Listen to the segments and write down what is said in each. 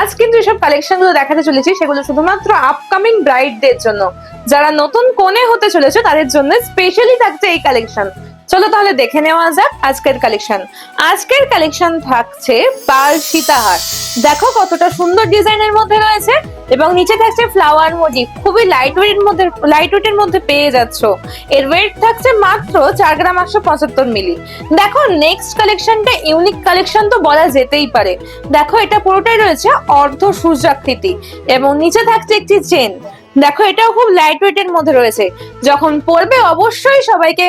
আজ কিন্তু এসব কালেকশনগুলো দেখাতে চলেছি, সেগুলো শুধুমাত্র আপকামিং ব্রাইডদের জন্য। যারা নতুন কোণে হতে চলেছে, তাদের জন্য স্পেশালি থাকছে এই কালেকশন চলো তাহলে দেখে নেওয়া যাক আজকের কালেকশন আজকের কালেকশন থাকছে পাল সীতাহার। দেখো কতটা সুন্দর ডিজাইনের মধ্যে রয়েছে এবং নিচে থাকছে ফ্লাওয়ার মোটিভ খুবই লাইট ওয়েট মধ্যে লাইট ওয়েটের মধ্যে পেয়ে যাচ্ছ। এর ওয়েট থাকছে মাত্র চার গ্রাম একশো পঁচাত্তর মিলি দেখো নেক্সট কালেকশনটা ইউনিক কালেকশন তো বলা যেতেই পারে। দেখো এটা পুরোটাই রয়েছে অর্ধ সূর্যাকৃতি এবং নিচে থাকছে একটি চেন দেখো এটাও খুব লাইট ওয়েটের মধ্যে রয়েছে। যখন পরবে অবশ্যই সবাইকে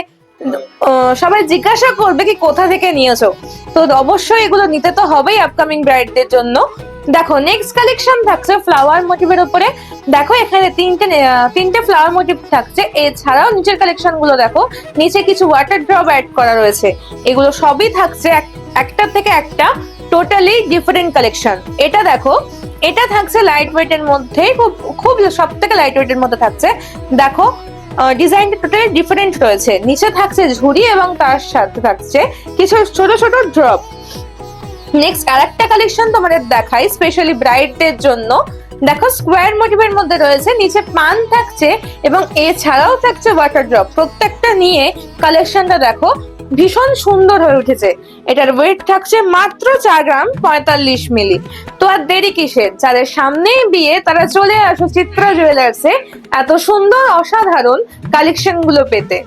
সবাই জিজ্ঞাসা করবে কি কোথা থেকে নিয়েছো। তো অবশ্যই এগুলো নিতে তো হবেই আপকামিং ব্রাইডদের জন্য। দেখো নেক্সট কালেকশন থাকছে ফ্লাওয়ার মোটিভের উপরে। দেখো, এখানে তিনটে তিনটে ফ্লাওয়ার মোটিভ থাকছে। এছাড়াও নিচের কালেকশনগুলো দেখো, নিচে কিছু ওয়াটার ড্রপ অ্যাড করা রয়েছে। এগুলো সবই থাকছে এক- একটা থেকে একটা টোটালি ডিফারেন্ট কালেকশন এটা দেখো, এটা থাকছে লাইট ওয়েটের মধ্যে, খুব খুব সব থেকে লাইট ওয়েটের মধ্যে থাকছে। দেখো ডিজাইনটা টোটালি ডিফারেন্ট রয়েছে। নিচে থাকছে ঝুড়ি এবং তার সাথে থাকছে কিছু ছোট ছোট ড্রপ নেক্সট আর একটা কালেকশন তোমাদের দেখাই স্পেশালি ব্রাইডদের জন্য। দেখো স্কোয়ার মোটিভের মধ্যে রয়েছে, নিচে পান থাকছে এবং এছাড়াও থাকছে ওয়াটার ড্রপ প্রত্যেকটা নিয়ে কালেকশনটা দেখো ভীষণ সুন্দর হয়ে উঠেছে। এটার ওয়েট থাকছে মাত্র চার গ্রাম পঁয়তাল্লিশ মিলি তো আর দেরি কিসের? যাদের সামনেই বিয়ে, তারা চলে আসো চিত্রা জুয়েলার্সে এত সুন্দর, অসাধারণ কালেকশনগুলো পেতে।